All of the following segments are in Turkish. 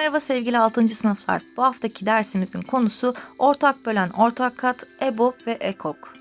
Merhaba sevgili 6. sınıflar. Bu haftaki dersimizin konusu ortak bölen ortak kat, EBOB ve EKOK.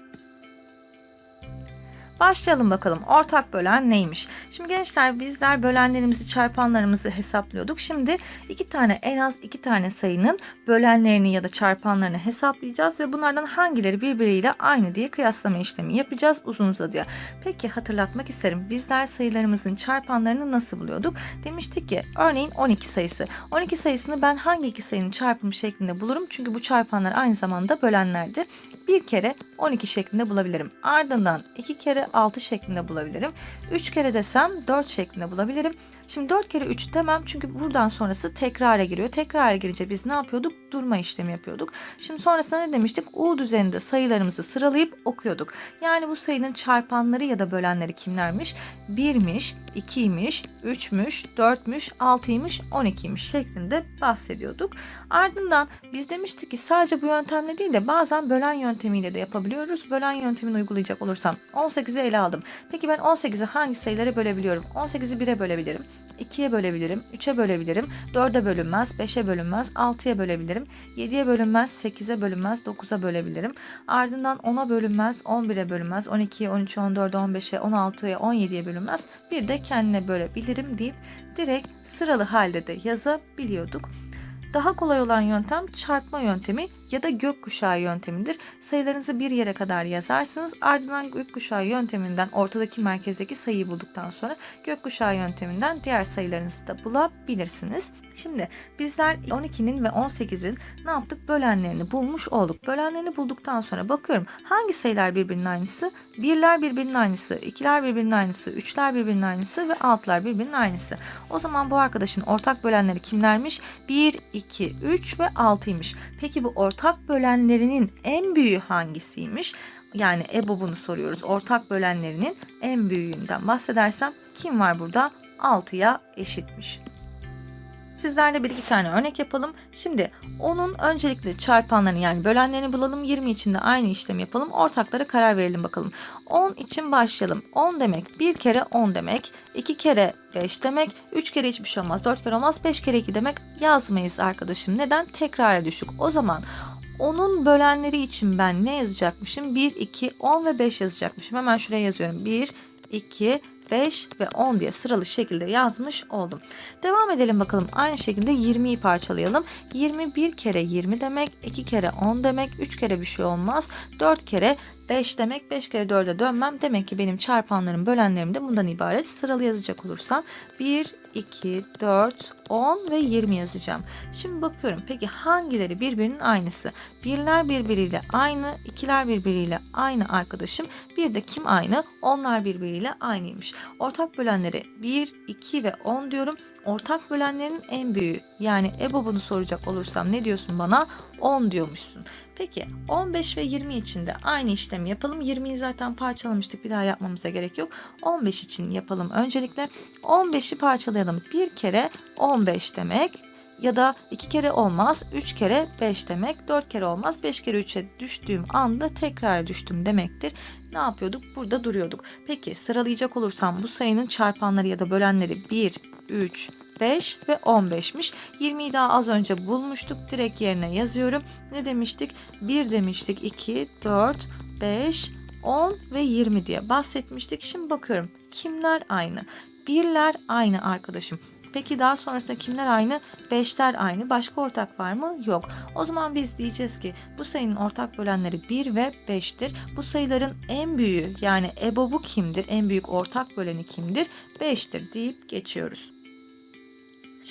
Başlayalım bakalım. Ortak bölen neymiş? Şimdi gençler bizler bölenlerimizi, çarpanlarımızı hesaplıyorduk. Şimdi iki tane en az iki tane sayının bölenlerini ya da çarpanlarını hesaplayacağız ve bunlardan hangileri birbiriyle aynı diye kıyaslama işlemi yapacağız uzun uzadıya. Peki hatırlatmak isterim. Bizler sayılarımızın çarpanlarını nasıl buluyorduk? Demiştik ki örneğin 12 sayısı. 12 sayısını ben hangi iki sayının çarpımı şeklinde bulurum? Çünkü bu çarpanlar aynı zamanda bölenlerdir. Bir kere 12 şeklinde bulabilirim. Ardından iki kere 6 şeklinde bulabilirim. 3 kere desem 4 şeklinde bulabilirim. Şimdi 4 kere 3 demem çünkü buradan sonrası tekrara giriyor. Tekrara girince biz ne yapıyorduk? Durma işlemi yapıyorduk. Şimdi sonrasında ne demiştik? U düzeninde sayılarımızı sıralayıp okuyorduk. Yani bu sayının çarpanları ya da bölenleri kimlermiş? 1'miş, 2'ymiş, 3'müş, 4'müş, 6'ymış, 12'ymiş şeklinde bahsediyorduk. Ardından biz demiştik ki sadece bu yöntemle değil de bazen bölen yöntemiyle de yapabiliyoruz. Bölen yöntemini uygulayacak olursam 18'i ele aldım. Peki ben 18'i hangi sayılara bölebiliyorum? 18'i 1'e bölebilirim. 2'ye bölebilirim, 3'e bölebilirim, 4'e bölünmez, 5'e bölünmez, 6'ya bölebilirim, 7'ye bölünmez, 8'e bölünmez, 9'a bölebilirim. Ardından 10'a bölünmez, 11'e bölünmez, 12'ye, 13'e, 14'e, 15'e, 16'ya, 17'ye bölünmez. Bir de kendine bölebilirim deyip direkt sıralı halde de yazabiliyorduk. Daha kolay olan yöntem çarpma yöntemi ya da gökkuşağı yöntemidir. Sayılarınızı bir yere kadar yazarsınız. Ardından gökkuşağı yönteminden ortadaki merkezdeki sayıyı bulduktan sonra gökkuşağı yönteminden diğer sayılarınızı da bulabilirsiniz. Şimdi bizler 12'nin ve 18'in ne yaptık? Bölenlerini bulmuş olduk. Bölenlerini bulduktan sonra bakıyorum hangi sayılar birbirinin aynısı? Birler birbirinin aynısı, ikiler birbirinin aynısı, üçler birbirinin aynısı ve altılar birbirinin aynısı. O zaman bu arkadaşın ortak bölenleri kimlermiş? 1, 2, 3 ve 6'ymış. Peki bu ortak bölenlerinin en büyüğü hangisiymiş? Yani EBOB'unu soruyoruz. Ortak bölenlerinin en büyüğünden bahsedersem kim var burada? 6'ya eşitmiş. Sizlerle bir iki tane örnek yapalım. Şimdi onun öncelikle çarpanlarını yani bölenlerini bulalım. 20 için de aynı işlemi yapalım. Ortaklara karar verelim bakalım. 10 için başlayalım. 10 demek bir kere 10 demek. 2 kere 5 demek. 3 kere hiçbir şey olmaz. 4 kere olmaz. 5 kere 2 demek yazmayız arkadaşım. Neden? Tekrara düşük. O zaman onun bölenleri için ben ne yazacakmışım? 1, 2, 10 ve 5 yazacakmışım. Hemen şuraya yazıyorum. 1, 2, 5 ve 10 diye sıralı şekilde yazmış oldum. Devam edelim bakalım. Aynı şekilde 20'yi parçalayalım. 21 kere 20 demek, 2 kere 10 demek, 3 kere bir şey olmaz. 4 kere 5 demek, 5 kere 4'e dönmem. Demek ki benim çarpanlarım, bölenlerim de bundan ibaret. Sıralı yazacak olursam 1, 2, 4, 10 ve 20 yazacağım. Şimdi bakıyorum peki hangileri birbirinin aynısı? Birler birbiriyle aynı, ikiler birbiriyle aynı arkadaşım. Bir de kim aynı? Onlar birbiriyle aynıymış. Ortak bölenleri 1, 2 ve 10 diyorum. Ortak bölenlerin en büyüğü yani EBOB'unu soracak olursam ne diyorsun bana? 10 diyormuşsun. Peki 15 ve 20 için de aynı işlemi yapalım. 20'yi zaten parçalamıştık bir daha yapmamıza gerek yok. 15 için yapalım öncelikle. 15'i parçalayalım. Bir kere 15 demek ya da 2 kere olmaz 3 kere 5 demek 4 kere olmaz 5 kere 3'e düştüğüm anda tekrar düştüm demektir. Ne yapıyorduk? Burada duruyorduk. Peki sıralayacak olursam bu sayının çarpanları ya da bölenleri 1, 3, 5 ve 15'miş. 20'yi daha az önce bulmuştuk. Direkt yerine yazıyorum. Ne demiştik? 1 demiştik. 2, 4, 5, 10 ve 20 diye bahsetmiştik. Şimdi bakıyorum. Kimler aynı? Birler aynı arkadaşım. Peki daha sonrasında kimler aynı? Beşler aynı. Başka ortak var mı? Yok. O zaman biz diyeceğiz ki bu sayının ortak bölenleri 1 ve 5'tir. Bu sayıların en büyüğü yani EBOB'u kimdir? En büyük ortak böleni kimdir? 5'tir deyip geçiyoruz.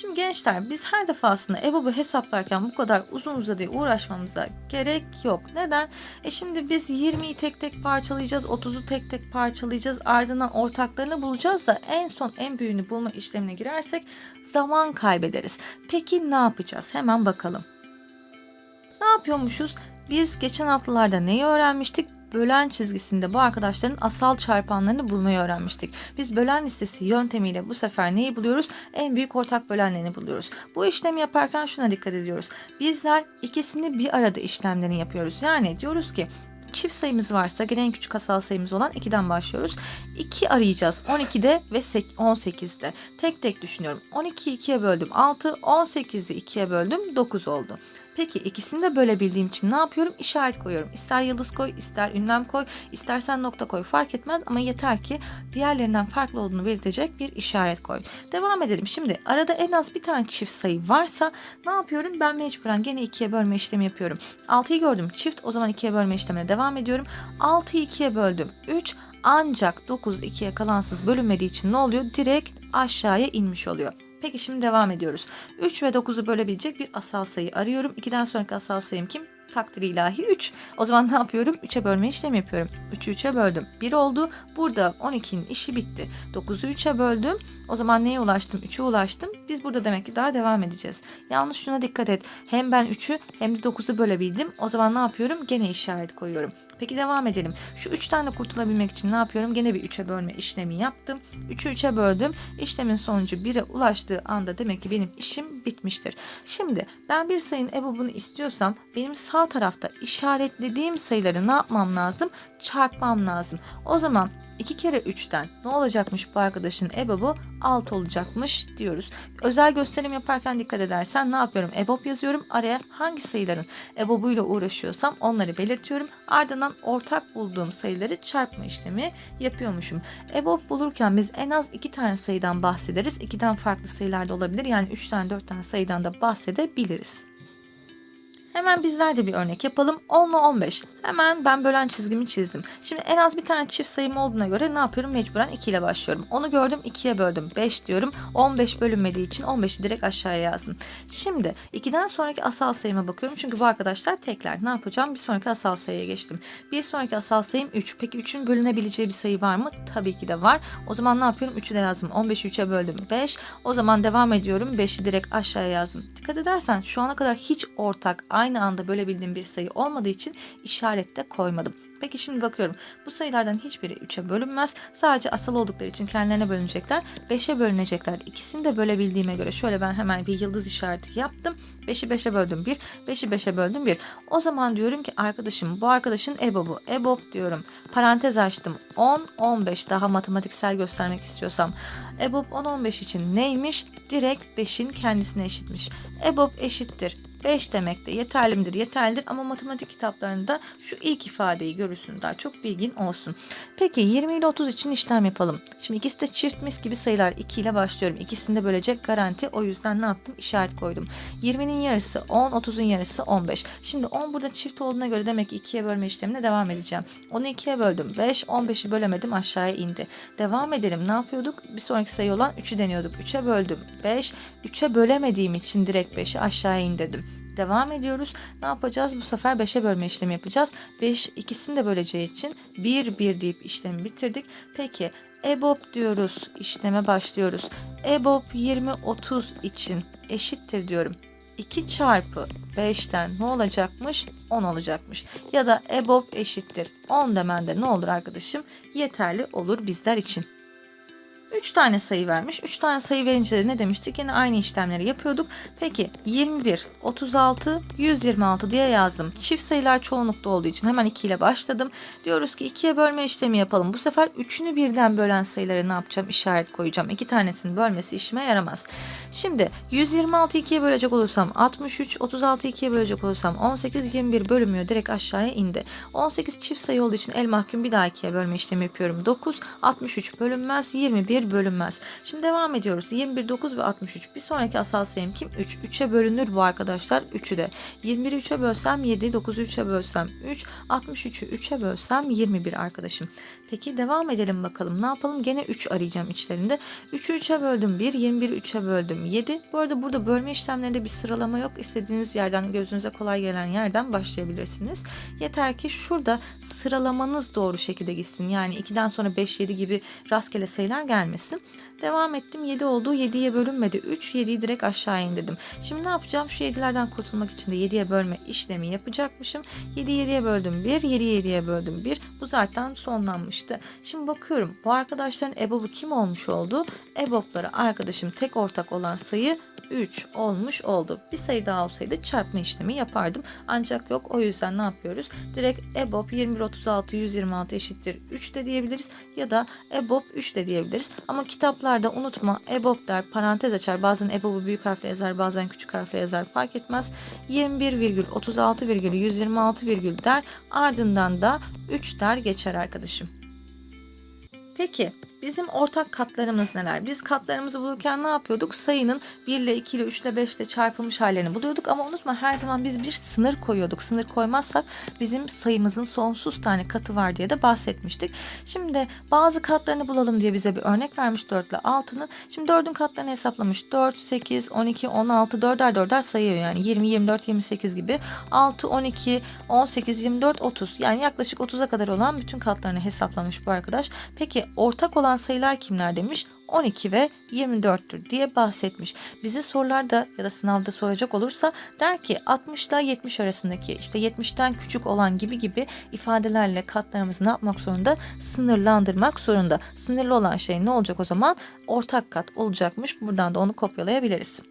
Şimdi gençler biz her defasında EBOB'u hesaplarken bu kadar uzun uzadıya uğraşmamıza gerek yok. Neden? E şimdi biz 20'yi tek tek parçalayacağız, 30'u tek tek parçalayacağız, ardından ortaklarını bulacağız da en son en büyüğünü bulma işlemine girersek zaman kaybederiz. Peki ne yapacağız? Hemen bakalım. Ne yapıyormuşuz? Biz geçen haftalarda neyi öğrenmiştik? Bölen çizgisinde bu arkadaşların asal çarpanlarını bulmayı öğrenmiştik. Biz bölen listesi yöntemiyle bu sefer neyi buluyoruz? En büyük ortak bölenlerini buluyoruz. Bu işlemi yaparken şuna dikkat ediyoruz. Bizler ikisini bir arada işlemlerini yapıyoruz. Yani diyoruz ki çift sayımız varsa gene en küçük asal sayımız olan 2'den başlıyoruz. 2 arayacağız 12'de ve sek- 18'de. Tek tek düşünüyorum. 12'yi 2'ye böldüm 6, 18'i 2'ye böldüm 9 oldu. Peki ikisini de bölebildiğim için ne yapıyorum? İşaret koyuyorum. İster yıldız koy, ister ünlem koy, istersen nokta koy fark etmez ama yeter ki diğerlerinden farklı olduğunu belirtecek bir işaret koy. Devam edelim. Şimdi arada en az bir tane çift sayı varsa ne yapıyorum? Ben mecburen gene 2'ye bölme işlemi yapıyorum. 6'yı gördüm çift o zaman 2'ye bölme işlemine devam ediyorum. 6'yı 2'ye böldüm 3 ancak 9 2'ye kalansız bölünmediği için ne oluyor? Direkt aşağıya inmiş oluyor. Peki şimdi devam ediyoruz. 3 ve 9'u bölebilecek bir asal sayı arıyorum. 2'den sonraki asal sayım kim? Takdir ilahi 3. O zaman ne yapıyorum? 3'e bölme işlemi yapıyorum. 3'ü 3'e böldüm. 1 oldu. Burada 12'nin işi bitti. 9'u 3'e böldüm. O zaman neye ulaştım? 3'e ulaştım. Biz burada demek ki daha devam edeceğiz. Yalnız şuna dikkat et. Hem ben 3'ü hem de 9'u bölebildim. O zaman ne yapıyorum? Gene işaret koyuyorum. Peki devam edelim. Şu 3'ten de kurtulabilmek için ne yapıyorum? Gene bir 3'e bölme işlemi yaptım. 3'ü 3'e böldüm. İşlemin sonucu 1'e ulaştığı anda demek ki benim işim bitmiştir. Şimdi ben bir sayının ebobunu istiyorsam benim sağ tarafta işaretlediğim sayıları ne yapmam lazım? Çarpmam lazım. O zaman 2 kere 3'ten ne olacakmış bu arkadaşın EBOB'u 6 olacakmış diyoruz. Özel gösterim yaparken dikkat edersen ne yapıyorum? EBOB yazıyorum. Araya hangi sayıların EBOB'uyla uğraşıyorsam onları belirtiyorum. Ardından ortak bulduğum sayıları çarpma işlemi yapıyormuşum. EBOB bulurken biz en az 2 tane sayıdan bahsederiz. 2'den farklı sayılar da olabilir. Yani 3 tane 4 tane sayıdan da bahsedebiliriz. Hemen bizler de bir örnek yapalım. 10 ile 15. Hemen ben bölen çizgimi çizdim. Şimdi en az bir tane çift sayım olduğuna göre ne yapıyorum? Mecburen 2 ile başlıyorum. Onu gördüm 2'ye böldüm. 5 diyorum. 15 bölünmediği için 15'i direkt aşağıya yazdım. Şimdi 2'den sonraki asal sayıma bakıyorum. Çünkü bu arkadaşlar tekler. Ne yapacağım? Bir sonraki asal sayıya geçtim. Bir sonraki asal sayım 3. Peki 3'ün bölünebileceği bir sayı var mı? Tabii ki de var. O zaman ne yapıyorum? 3'ü de yazdım. 15'i 3'e böldüm. 5. O zaman devam ediyorum. 5'i direkt aşağıya yazdım. Dikkat edersen şu ana kadar hiç ortak aynı anda bölebildiğim bir sayı olmadığı için işarette koymadım. Peki şimdi bakıyorum. Bu sayılardan hiçbiri 3'e bölünmez. Sadece asal oldukları için kendilerine bölünecekler. 5'e bölünecekler. İkisini de bölebildiğime göre şöyle ben hemen bir yıldız işareti yaptım. 5'i 5'e böldüm 1. 5'i 5'e böldüm 1. O zaman diyorum ki arkadaşım bu arkadaşın EBOB'u. EBOB diyorum. Parantez açtım. 10, 15 daha matematiksel göstermek istiyorsam. EBOB 10, 15 için neymiş? Direkt 5'in kendisine eşitmiş. EBOB eşittir. 5 demek de yeterli midir? Yeterlidir ama matematik kitaplarında şu ilk ifadeyi görürsün daha çok bilgin olsun. Peki 20 ile 30 için işlem yapalım. Şimdi ikisi de çift mis gibi sayılar 2 ile başlıyorum. İkisini de bölecek garanti. O yüzden ne yaptım? İşaret koydum. 20'nin yarısı 10, 30'un yarısı 15. Şimdi 10 burada çift olduğuna göre demek ki 2'ye bölme işlemine devam edeceğim. Onu 2'ye böldüm. 5, 15'i bölemedim aşağıya indi. Devam edelim. Ne yapıyorduk? Bir sonraki sayı olan 3'ü deniyorduk. 3'e böldüm. 5, 3'e bölemediğim için direkt 5'i aşağıya indirdim. Devam ediyoruz. Ne yapacağız? Bu sefer 5'e bölme işlemi yapacağız. 5 ikisini de böleceği için 1 1 deyip işlemi bitirdik. Peki EBOB diyoruz. İşleme başlıyoruz. EBOB 20 30 için eşittir diyorum. 2 çarpı 5'ten ne olacakmış? 10 olacakmış. Ya da EBOB eşittir 10 demen de ne olur arkadaşım? Yeterli olur bizler için. 3 tane sayı vermiş. 3 tane sayı verince de ne demiştik? Yine aynı işlemleri yapıyorduk. Peki 21, 36, 126 diye yazdım. Çift sayılar çoğunlukta olduğu için hemen 2 ile başladım. Diyoruz ki 2'ye bölme işlemi yapalım. Bu sefer 3'ünü birden bölen sayıları ne yapacağım? İşaret koyacağım. 2 tanesinin bölmesi işime yaramaz. Şimdi 126 2'ye bölecek olursam 63, 36 2'ye bölecek olursam 18, 21 bölünmüyor. Direkt aşağıya indi. 18 çift sayı olduğu için el mahkum bir daha 2'ye bölme işlemi yapıyorum. 9, 63 bölünmez, 21 bölünmez. Şimdi devam ediyoruz. 21, 9 ve 63. Bir sonraki asal sayım kim? 3. 3'e bölünür bu arkadaşlar. 3'ü de. 21'i 3'e bölsem 7, 9'u 3'e bölsem 3, 63'ü 3'e bölsem 21 arkadaşım. Peki devam edelim bakalım. Ne yapalım? Gene 3 arayacağım içlerinde. 3'ü 3'e böldüm 1, 21'i 3'e böldüm 7. Bu arada burada bölme işlemlerinde bir sıralama yok. İstediğiniz yerden gözünüze kolay gelen yerden başlayabilirsiniz. Yeter ki şurada sıralamanız doğru şekilde gitsin. Yani 2'den sonra 5, 7 gibi rastgele sayılar gelmesin. Devam ettim 7 oldu 7'ye bölünmedi 3 7'yi direkt aşağı indirdim. Şimdi ne yapacağım şu 7'lerden kurtulmak için de 7'ye bölme işlemi yapacakmışım. 7'yi 7'ye böldüm 1 7'yi 7'ye böldüm 1 bu zaten sonlanmıştı. Şimdi bakıyorum bu arkadaşların EBOB'u kim olmuş oldu? EBOB'ları arkadaşım tek ortak olan sayı 3 olmuş oldu. Bir sayı daha olsaydı çarpma işlemi yapardım. Ancak yok o yüzden ne yapıyoruz? Direkt EBOB 21 36 126 eşittir 3 de diyebiliriz ya da EBOB 3 de diyebiliriz. Ama kitaplarda unutma EBOB der parantez açar. Bazen EBOB'u büyük harfle yazar bazen küçük harfle yazar fark etmez. 21,36,126, der ardından da 3 der geçer arkadaşım. Peki bizim ortak katlarımız neler? Biz katlarımızı bulurken ne yapıyorduk? Sayının 1 ile 2 ile 3 ile 5 ile çarpılmış hallerini buluyorduk ama unutma her zaman biz bir sınır koyuyorduk. Sınır koymazsak bizim sayımızın sonsuz tane katı var diye de bahsetmiştik. Şimdi bazı katlarını bulalım diye bize bir örnek vermiş 4 ile 6'nın. Şimdi 4'ün katlarını hesaplamış. 4, 8, 12, 16, 4'er 4'er sayıyor yani 20, 24, 28 gibi. 6, 12, 18, 24, 30 yani yaklaşık 30'a kadar olan bütün katlarını hesaplamış bu arkadaş. Peki ortak olan sayılar kimler demiş? 12 ve 24'tür diye bahsetmiş. Bize sorularda ya da sınavda soracak olursa der ki 60 ile 70 arasındaki işte 70'ten küçük olan gibi gibi ifadelerle katlarımızı ne yapmak zorunda? Sınırlandırmak zorunda. Sınırlı olan şey ne olacak o zaman? Ortak kat olacakmış. Buradan da onu kopyalayabiliriz.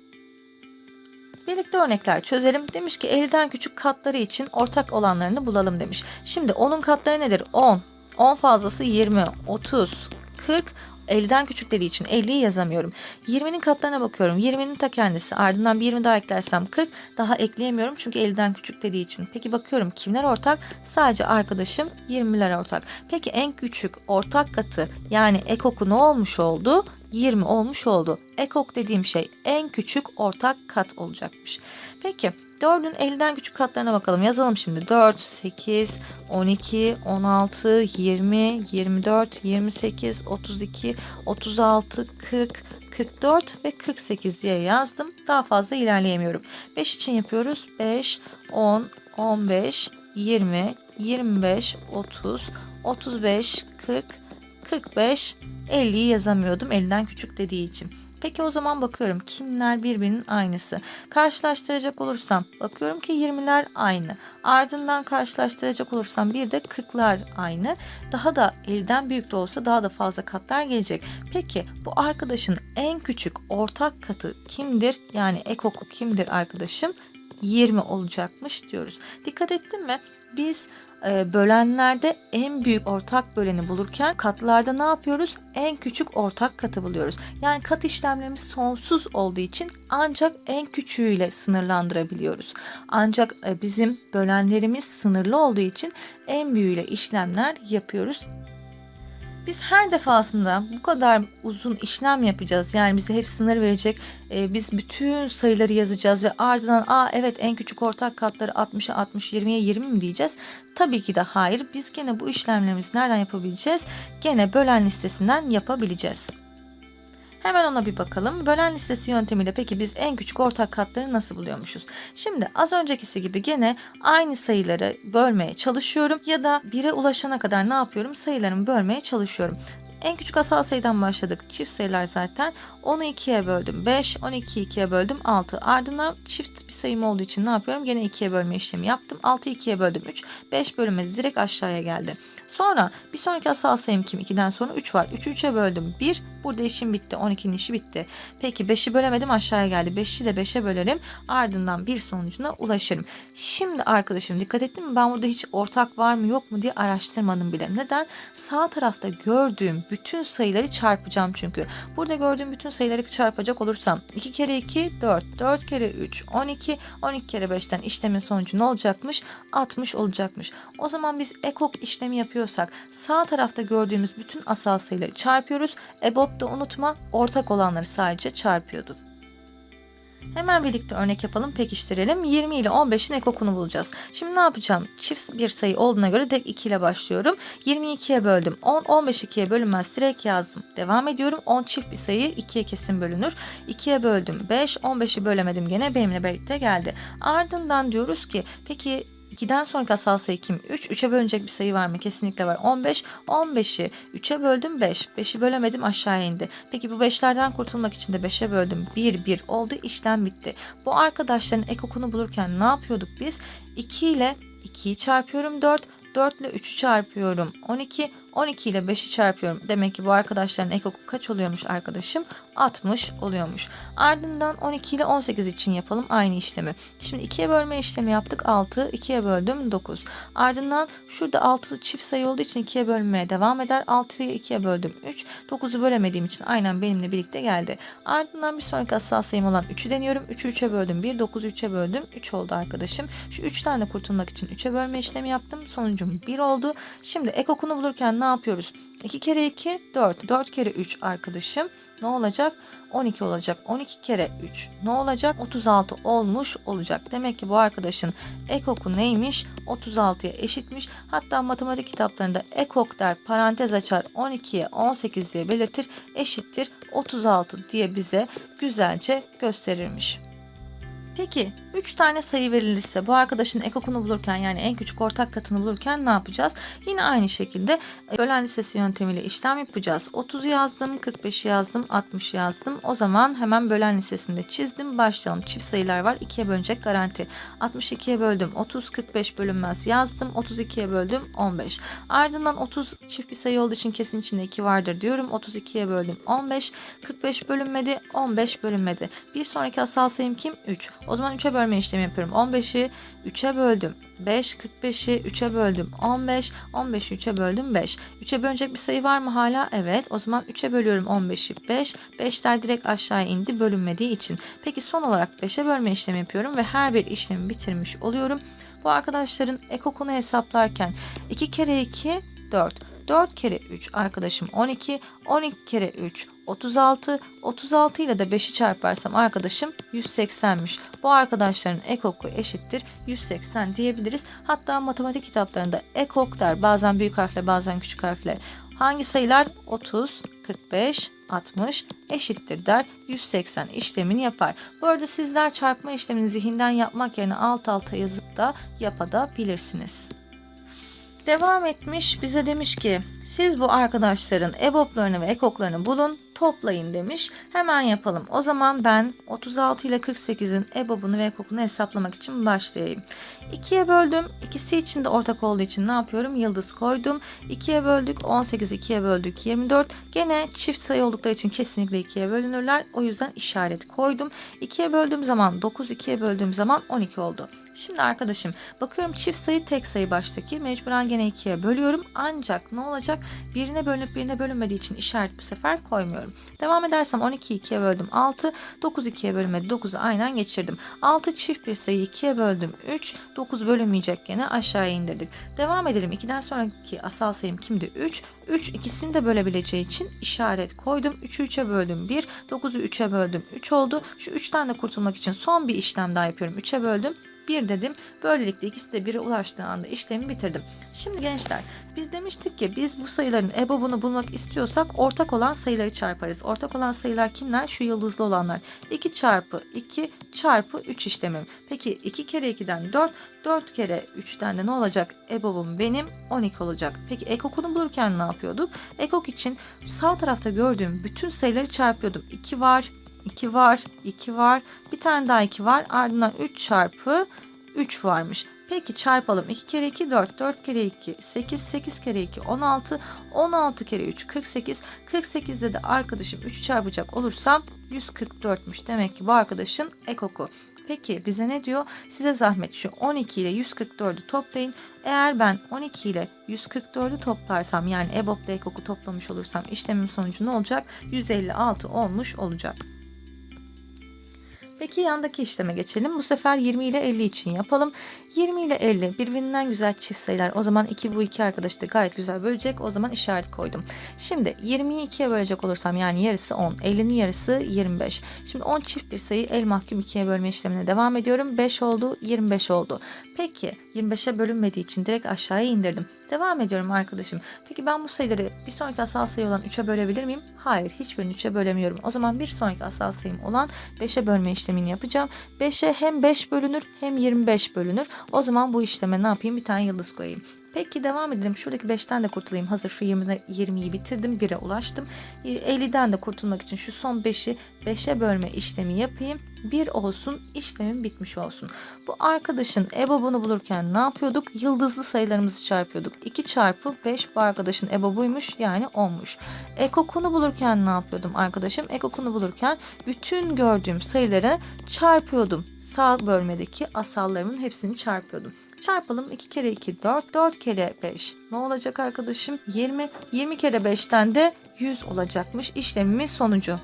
Birlikte örnekler çözelim. Demiş ki 50'den küçük katları için ortak olanlarını bulalım demiş. Şimdi onun katları nedir? 10, 10 fazlası 20, 30, 40, 50'den küçükleri için 50'yi yazamıyorum. 20'nin katlarına bakıyorum. 20'nin ta kendisi. Ardından bir 20 daha eklersem 40. Daha ekleyemiyorum çünkü 50'den küçük dediği için. Peki bakıyorum kimler ortak? Sadece arkadaşım 20'ler ortak. Peki en küçük ortak katı yani ekoku ne olmuş oldu? 20 olmuş oldu. Ekok dediğim şey en küçük ortak kat olacakmış. Peki 4'ün 50'den küçük katlarına bakalım. Yazalım şimdi. 4, 8, 12, 16, 20, 24, 28, 32, 36, 40, 44 ve 48 diye yazdım. Daha fazla ilerleyemiyorum. 5 için yapıyoruz. 5, 10, 15, 20, 25, 30, 35, 40, 45, 50'yi yazamıyordum 50'den küçük dediği için. Peki o zaman bakıyorum kimler birbirinin aynısı. Karşılaştıracak olursam bakıyorum ki 20'ler aynı. Ardından karşılaştıracak olursam bir de 40'lar aynı. Daha da 50'den büyük de olsa daha da fazla katlar gelecek. Peki bu arkadaşın en küçük ortak katı kimdir? Yani ekoku kimdir arkadaşım? 20 olacakmış diyoruz. Dikkat ettin mi? Biz e, bölenlerde en büyük ortak böleni bulurken katlarda ne yapıyoruz? En küçük ortak katı buluyoruz. Yani kat işlemlerimiz sonsuz olduğu için ancak en küçüğüyle sınırlandırabiliyoruz. Ancak e, bizim bölenlerimiz sınırlı olduğu için en büyüğüyle işlemler yapıyoruz biz her defasında bu kadar uzun işlem yapacağız. Yani bize hep sınır verecek. E, biz bütün sayıları yazacağız ve ardından aa evet en küçük ortak katları 60'a 60, 20'ye 20 mi diyeceğiz? Tabii ki de hayır. Biz gene bu işlemlerimizi nereden yapabileceğiz? Gene bölen listesinden yapabileceğiz. Hemen ona bir bakalım. Bölen listesi yöntemiyle peki biz en küçük ortak katları nasıl buluyormuşuz? Şimdi az öncekisi gibi gene aynı sayıları bölmeye çalışıyorum ya da 1'e ulaşana kadar ne yapıyorum? Sayılarımı bölmeye çalışıyorum. En küçük asal sayıdan başladık. Çift sayılar zaten. 10'u 2'ye böldüm 5, 12'yi 2'ye böldüm 6. Ardından çift bir sayım olduğu için ne yapıyorum? Gene 2'ye bölme işlemi yaptım. 6'yı 2'ye böldüm 3. 5 bölünmedi direkt aşağıya geldi. Sonra bir sonraki asal sayım kim? 2'den sonra 3 var. 3'ü 3'e böldüm. 1. Burada işim bitti. 12'nin işi bitti. Peki 5'i bölemedim aşağıya geldi. 5'i de 5'e bölerim. Ardından bir sonucuna ulaşırım. Şimdi arkadaşım dikkat ettin mi? Ben burada hiç ortak var mı yok mu diye araştırmadım bile. Neden? Sağ tarafta gördüğüm bütün sayıları çarpacağım çünkü. Burada gördüğüm bütün sayıları çarpacak olursam 2 kere 2 4, 4 kere 3 12, 12 kere 5'ten işlemin sonucu ne olacakmış? 60 olacakmış. O zaman biz ekok işlemi yapıyorsak sağ tarafta gördüğümüz bütün asal sayıları çarpıyoruz. EBOB'da unutma ortak olanları sadece çarpıyorduk. Hemen birlikte örnek yapalım, pekiştirelim. 20 ile 15'in ekokunu bulacağız. Şimdi ne yapacağım? Çift bir sayı olduğuna göre direkt 2 ile başlıyorum. 22'ye böldüm. 10, 15 2'ye bölünmez. Direkt yazdım. Devam ediyorum. 10 çift bir sayı 2'ye kesin bölünür. 2'ye böldüm. 5, 15'i bölemedim gene benimle birlikte geldi. Ardından diyoruz ki peki 2'den sonraki asal sayı kim? 3. 3'e bölünecek bir sayı var mı? Kesinlikle var. 15. 15'i 3'e böldüm 5. 5'i bölemedim aşağıya indi. Peki bu 5'lerden kurtulmak için de 5'e böldüm. 1 1 oldu. işlem bitti. Bu arkadaşların ekokunu bulurken ne yapıyorduk biz? 2 ile 2'yi çarpıyorum 4. 4 ile 3'ü çarpıyorum 12. 12 ile 5'i çarpıyorum. Demek ki bu arkadaşların ekoku kaç oluyormuş arkadaşım? 60 oluyormuş. Ardından 12 ile 18 için yapalım aynı işlemi. Şimdi 2'ye bölme işlemi yaptık. 6, 2'ye böldüm 9. Ardından şurada 6 çift sayı olduğu için 2'ye bölmeye devam eder. 6'yı 2'ye böldüm 3. 9'u bölemediğim için aynen benimle birlikte geldi. Ardından bir sonraki asal sayım olan 3'ü deniyorum. 3'ü 3'e böldüm 1, 9'u 3'e böldüm 3 oldu arkadaşım. Şu 3'ten de kurtulmak için 3'e bölme işlemi yaptım. Sonucum 1 oldu. Şimdi ekokunu bulurken ne yapıyoruz? 2 kere 2 4. 4 kere 3 arkadaşım. Ne olacak? 12 olacak. 12 kere 3 ne olacak? 36 olmuş olacak. Demek ki bu arkadaşın ekoku neymiş? 36'ya eşitmiş. Hatta matematik kitaplarında ekok der parantez açar 12'ye 18 diye belirtir. Eşittir 36 diye bize güzelce gösterirmiş. Peki 3 tane sayı verilirse bu arkadaşın ekokunu bulurken yani en küçük ortak katını bulurken ne yapacağız? Yine aynı şekilde e, bölen listesi yöntemiyle işlem yapacağız. 30'u yazdım, 45'i yazdım, 60'ı yazdım. O zaman hemen bölen listesinde çizdim. Başlayalım. Çift sayılar var. 2'ye bölünecek garanti. 62'ye böldüm. 30, 45 bölünmez yazdım. 32'ye böldüm. 15. Ardından 30 çift bir sayı olduğu için kesin içinde 2 vardır diyorum. 32'ye böldüm. 15. 45 bölünmedi. 15 bölünmedi. Bir sonraki asal sayım kim? 3. O zaman 3'e bölme işlemi yapıyorum. 15'i 3'e böldüm. 5, 45'i 3'e böldüm. 15, 15'i 3'e böldüm. 5. 3'e bölecek bir sayı var mı hala? Evet. O zaman 3'e bölüyorum 15'i 5. 5'ler direkt aşağıya indi bölünmediği için. Peki son olarak 5'e bölme işlemi yapıyorum ve her bir işlemi bitirmiş oluyorum. Bu arkadaşların ekokunu hesaplarken 2 kere 2 4. 4 kere 3 arkadaşım 12. 12 kere 3 36. 36 ile de 5'i çarparsam arkadaşım 180'miş. Bu arkadaşların ekoku eşittir 180 diyebiliriz. Hatta matematik kitaplarında ekok der. Bazen büyük harfle bazen küçük harfle. Hangi sayılar? 30, 45, 60 eşittir der. 180 işlemini yapar. Bu arada sizler çarpma işlemini zihinden yapmak yerine alt alta yazıp da yapabilirsiniz. Devam etmiş bize demiş ki siz bu arkadaşların EBOB'larını ve ekoklarını bulun toplayın demiş. Hemen yapalım. O zaman ben 36 ile 48'in EBOB'unu ve ekokunu hesaplamak için başlayayım. 2'ye böldüm. İkisi için de ortak olduğu için ne yapıyorum? Yıldız koydum. 2'ye böldük. 18 2'ye böldük. 24. Gene çift sayı oldukları için kesinlikle 2'ye bölünürler. O yüzden işaret koydum. 2'ye böldüğüm zaman 9, 2'ye böldüğüm zaman 12 oldu. Şimdi arkadaşım bakıyorum çift sayı tek sayı baştaki mecburen gene 2'ye bölüyorum. Ancak ne olacak? Birine bölünüp birine bölünmediği için işaret bu sefer koymuyorum. Devam edersem 12'yi 2'ye böldüm 6. 9 2'ye bölünmedi. 9'u aynen geçirdim. 6 çift bir sayı 2'ye böldüm 3. 9 bölünmeyecek gene aşağıya indirdik. Devam edelim. 2'den sonraki asal sayım kimdi? 3. 3 ikisini de bölebileceği için işaret koydum. 3'ü 3'e böldüm 1. 9'u 3'e böldüm 3 oldu. Şu 3'ten de kurtulmak için son bir işlem daha yapıyorum. 3'e böldüm 1 dedim. Böylelikle ikisi de 1'e ulaştığı anda işlemi bitirdim. Şimdi gençler biz demiştik ki biz bu sayıların EBOB'unu bulmak istiyorsak ortak olan sayıları çarparız. Ortak olan sayılar kimler? Şu yıldızlı olanlar. 2 çarpı 2 çarpı 3 işlemim. Peki 2 kere 2'den 4, 4 kere 3'ten de ne olacak? EBOB'um benim 12 olacak. Peki ekokunu bulurken ne yapıyorduk? Ekok için sağ tarafta gördüğüm bütün sayıları çarpıyordum. 2 var, 2 var, 2 var. Bir tane daha 2 var. Ardından 3 çarpı 3 varmış. Peki çarpalım. 2 kere 2 4, 4 kere 2 8, 8 kere 2 16, 16 kere 3 48. 48'de de arkadaşım 3 çarpacak olursam 144'müş. Demek ki bu arkadaşın ekoku. Peki bize ne diyor? Size zahmet şu 12 ile 144'ü toplayın. Eğer ben 12 ile 144'ü toplarsam yani EBOB'da ekoku toplamış olursam işlemin sonucu ne olacak? 156 olmuş olacak. Peki yandaki işleme geçelim. Bu sefer 20 ile 50 için yapalım. 20 ile 50 birbirinden güzel çift sayılar. O zaman 2 bu iki arkadaşı da gayet güzel bölecek. O zaman işaret koydum. Şimdi 20'yi 2'ye bölecek olursam yani yarısı 10. 50'nin yarısı 25. Şimdi 10 çift bir sayı el mahkum 2'ye bölme işlemine devam ediyorum. 5 oldu 25 oldu. Peki 25'e bölünmediği için direkt aşağıya indirdim. Devam ediyorum arkadaşım. Peki ben bu sayıları bir sonraki asal sayı olan 3'e bölebilir miyim? Hayır hiçbirini 3'e bölemiyorum. O zaman bir sonraki asal sayım olan 5'e bölme işlemini yapacağım. 5'e hem 5 bölünür hem 25 bölünür. O zaman bu işleme ne yapayım? Bir tane yıldız koyayım. Peki devam edelim. Şuradaki 5'ten de kurtulayım. Hazır şu 20'de 20'yi bitirdim. 1'e ulaştım. E, 50'den de kurtulmak için şu son 5'i 5'e bölme işlemi yapayım. 1 olsun. işlemim bitmiş olsun. Bu arkadaşın EBOB'unu bulurken ne yapıyorduk? Yıldızlı sayılarımızı çarpıyorduk. 2 çarpı 5 bu arkadaşın EBOB'uymuş yani 10'muş. Ekokunu bulurken ne yapıyordum arkadaşım? Ekokunu bulurken bütün gördüğüm sayıları çarpıyordum. Sağ bölmedeki asallarımın hepsini çarpıyordum. Çarpalım. 2 kere 2 4 4 kere 5 ne olacak arkadaşım? 20 20 kere 5'ten de 100 olacakmış. İşlemimin sonucu.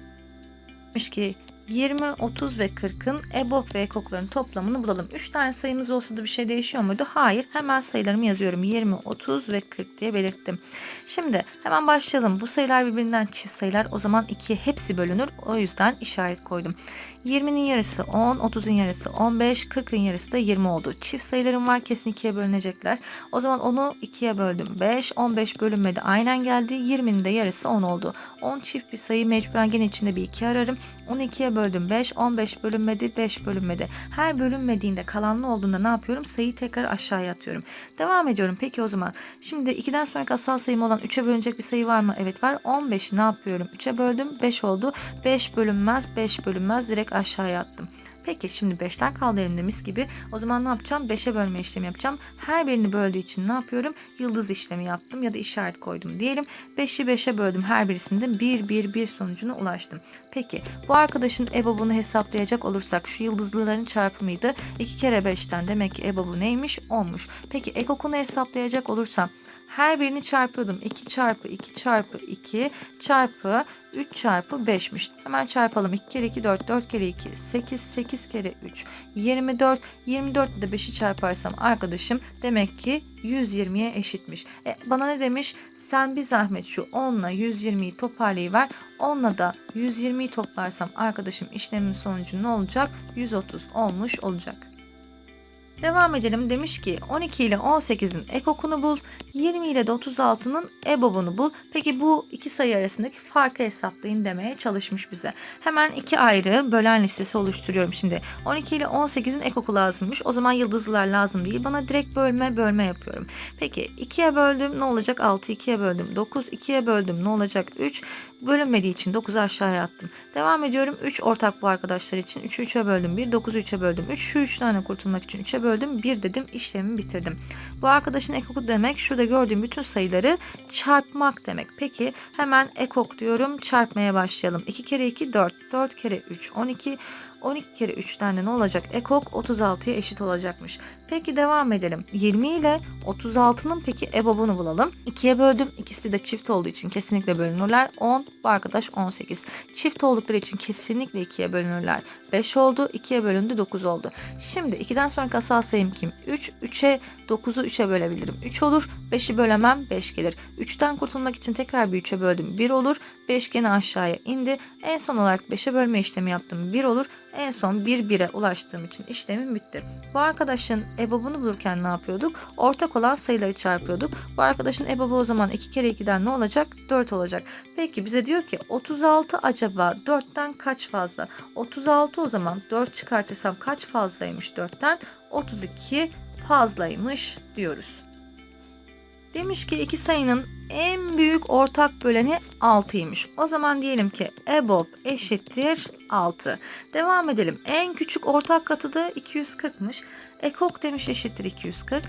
Demiş ki 20, 30 ve 40'ın EBOB ve ekokların toplamını bulalım. 3 tane sayımız olsa da bir şey değişiyor muydu? Hayır. Hemen sayılarımı yazıyorum. 20, 30 ve 40 diye belirttim. Şimdi hemen başlayalım. Bu sayılar birbirinden çift sayılar. O zaman 2'ye hepsi bölünür. O yüzden işaret koydum. 20'nin yarısı 10, 30'un yarısı 15, 40'ın yarısı da 20 oldu. Çift sayılarım var kesin 2'ye bölünecekler. O zaman onu 2'ye böldüm. 5, 15 bölünmedi aynen geldi. 20'nin de yarısı 10 oldu. 10 çift bir sayı mecburen gene içinde bir 2 ararım. 12'ye böldüm 5, 15 bölünmedi 5 bölünmedi. Her bölünmediğinde kalanlı olduğunda ne yapıyorum? Sayıyı tekrar aşağıya atıyorum. Devam ediyorum. Peki o zaman şimdi 2'den sonraki asal sayım olan 3'e bölünecek bir sayı var mı? Evet var. 15'i ne yapıyorum? 3'e böldüm 5 oldu. 5 bölünmez 5 bölünmez direkt aşağıya attım. Peki şimdi 5'ten kaldı elimde mis gibi. O zaman ne yapacağım? 5'e bölme işlemi yapacağım. Her birini böldüğü için ne yapıyorum? Yıldız işlemi yaptım ya da işaret koydum diyelim. 5'i 5'e böldüm. Her birisinde 1 1 1 sonucuna ulaştım. Peki bu arkadaşın EBOB'unu hesaplayacak olursak şu yıldızlıların çarpımıydı. 2 kere 5'ten demek ki EBOB'u neymiş? 10'muş. Peki ekokunu hesaplayacak olursam her birini çarpıyordum. 2 çarpı 2 çarpı 2 çarpı 3 çarpı 5'miş. Hemen çarpalım. 2 kere 2 4 4 kere 2 8 8 kere 3 24 24 de 5'i çarparsam arkadaşım demek ki 120'ye eşitmiş. E, bana ne demiş? Sen bir zahmet şu 10 ile 120'yi toparlayıver. 10 ile da 120'yi toplarsam arkadaşım işlemin sonucu ne olacak? 130 olmuş olacak. Devam edelim. Demiş ki 12 ile 18'in ekokunu bul. 20 ile de 36'nın ebobunu bul. Peki bu iki sayı arasındaki farkı hesaplayın demeye çalışmış bize. Hemen iki ayrı bölen listesi oluşturuyorum şimdi. 12 ile 18'in ekoku lazımmış. O zaman yıldızlılar lazım değil. Bana direkt bölme bölme yapıyorum. Peki 2'ye böldüm ne olacak? 6 2'ye böldüm. 9 2'ye böldüm ne olacak? 3 bölünmediği için 9'u aşağıya attım. Devam ediyorum. 3 ortak bu arkadaşlar için. 3'ü 3'e böldüm. 1 9'u 3'e böldüm. 3 şu 3 tane kurtulmak için 3'e böldüm. 1 dedim. işlemimi bitirdim. Bu arkadaşın ekoku demek şurada gördüğüm bütün sayıları çarpmak demek. Peki hemen ekok diyorum. Çarpmaya başlayalım. 2 kere 2 4. 4 kere 3 12. 12 kere 3'ten de ne olacak? Ekok 36'ya eşit olacakmış. Peki devam edelim. 20 ile 36'nın peki ebobunu bulalım. 2'ye böldüm. İkisi de çift olduğu için kesinlikle bölünürler. 10. Bu arkadaş 18. Çift oldukları için kesinlikle 2'ye bölünürler. 5 oldu. 2'ye bölündü 9 oldu. Şimdi 2'den sonraki asal sayım kim? 3. 3'e 9'u 3'e bölebilirim. 3 olur. 5'i bölemem 5 gelir. 3'ten kurtulmak için tekrar bir 3'e böldüm. 1 olur. 5 gene aşağıya indi. En son olarak 5'e bölme işlemi yaptım. 1 olur. En son 1 1'e ulaştığım için işlemim bitti. Bu arkadaşın ebobunu bulurken ne yapıyorduk? Ortak olan sayıları çarpıyorduk. Bu arkadaşın ebobu o zaman 2 kere 2'den ne olacak? 4 olacak. Peki bize diyor ki 36 acaba 4'ten kaç fazla? 36 o zaman 4 çıkartırsam kaç fazlaymış 4'ten? 32 fazlaymış diyoruz. Demiş ki iki sayının en büyük ortak böleni 6'ymış. O zaman diyelim ki EBOB eşittir 6. Devam edelim. En küçük ortak katı da 240'mış. Ekok demiş eşittir 240.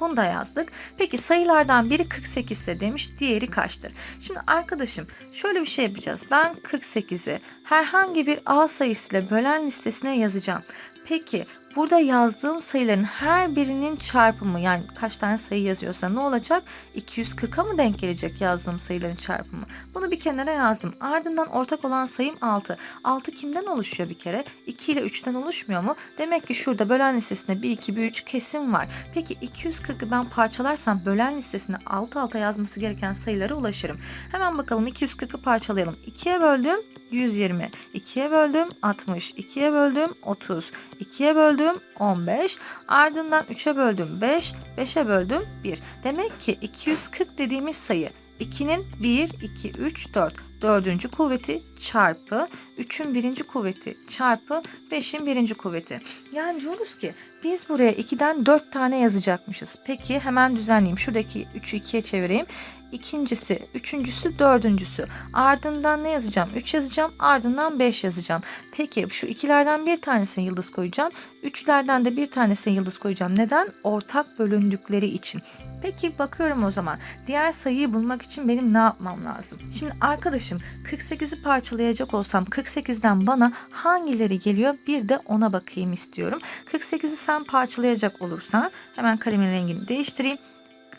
Bunu da yazdık. Peki sayılardan biri 48 ise demiş diğeri kaçtır? Şimdi arkadaşım şöyle bir şey yapacağız. Ben 48'i herhangi bir A sayısıyla bölen listesine yazacağım. Peki burada yazdığım sayıların her birinin çarpımı yani kaç tane sayı yazıyorsa ne olacak? 240'a mı denk gelecek yazdığım sayıların çarpımı? Bunu bir kenara yazdım. Ardından ortak olan sayım 6. 6 kimden oluşuyor bir kere? 2 ile 3'ten oluşmuyor mu? Demek ki şurada bölen listesinde bir 2 bir 3 kesim var. Peki 240'ı ben parçalarsam bölen listesine alt alta yazması gereken sayılara ulaşırım. Hemen bakalım 240'ı parçalayalım. 2'ye böldüm 120. 2'ye böldüm 60. 2'ye böldüm 30. 2'ye böldüm 15. Ardından 3'e böldüm 5. 5'e böldüm 1. Demek ki 240 dediğimiz sayı 2'nin 1, 2, 3, 4. dördüncü kuvveti çarpı 3'ün birinci kuvveti çarpı 5'in birinci kuvveti. Yani diyoruz ki biz buraya 2'den 4 tane yazacakmışız. Peki hemen düzenleyeyim. Şuradaki 3'ü 2'ye çevireyim. İkincisi, üçüncüsü, dördüncüsü. Ardından ne yazacağım? 3 yazacağım. Ardından 5 yazacağım. Peki şu ikilerden bir tanesine yıldız koyacağım. Üçlerden de bir tanesine yıldız koyacağım. Neden? Ortak bölündükleri için. Peki bakıyorum o zaman. Diğer sayıyı bulmak için benim ne yapmam lazım? Şimdi arkadaşım 48'i parçalayacak olsam 48'den bana hangileri geliyor? Bir de ona bakayım istiyorum. 48'i sen parçalayacak olursan hemen kalemin rengini değiştireyim.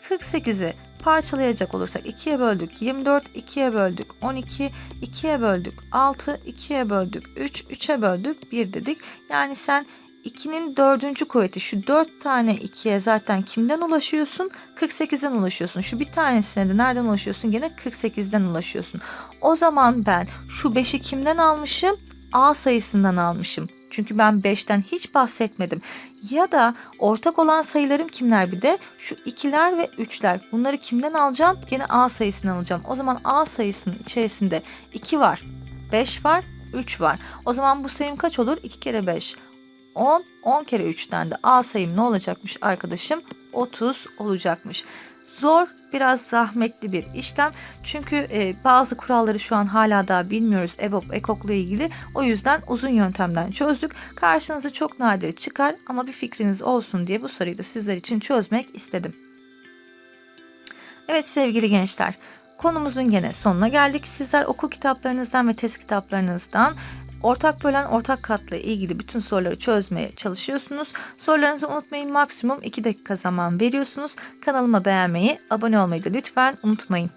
48'i parçalayacak olursak 2'ye böldük 24, 2'ye böldük 12, 2'ye böldük 6, 2'ye böldük 3, 3'e böldük 1 dedik. Yani sen 2'nin dördüncü kuvveti şu 4 tane 2'ye zaten kimden ulaşıyorsun? 48'den ulaşıyorsun. Şu bir tanesine de nereden ulaşıyorsun? Gene 48'den ulaşıyorsun. O zaman ben şu 5'i kimden almışım? A sayısından almışım. Çünkü ben 5'ten hiç bahsetmedim. Ya da ortak olan sayılarım kimler bir de? Şu ikiler ve üçler. Bunları kimden alacağım? Gene A sayısından alacağım. O zaman A sayısının içerisinde 2 var, 5 var, 3 var. O zaman bu sayım kaç olur? 2 kere 5. 10, 10 kere 3'ten de A sayım ne olacakmış arkadaşım? 30 olacakmış. Zor, biraz zahmetli bir işlem. Çünkü e, bazı kuralları şu an hala daha bilmiyoruz EBOB, EKOK'la ilgili. O yüzden uzun yöntemden çözdük. Karşınıza çok nadir çıkar ama bir fikriniz olsun diye bu soruyu da sizler için çözmek istedim. Evet sevgili gençler, konumuzun gene sonuna geldik. Sizler okul kitaplarınızdan ve test kitaplarınızdan ortak bölen ortak katla ilgili bütün soruları çözmeye çalışıyorsunuz. Sorularınızı unutmayın maksimum 2 dakika zaman veriyorsunuz. Kanalıma beğenmeyi, abone olmayı da lütfen unutmayın.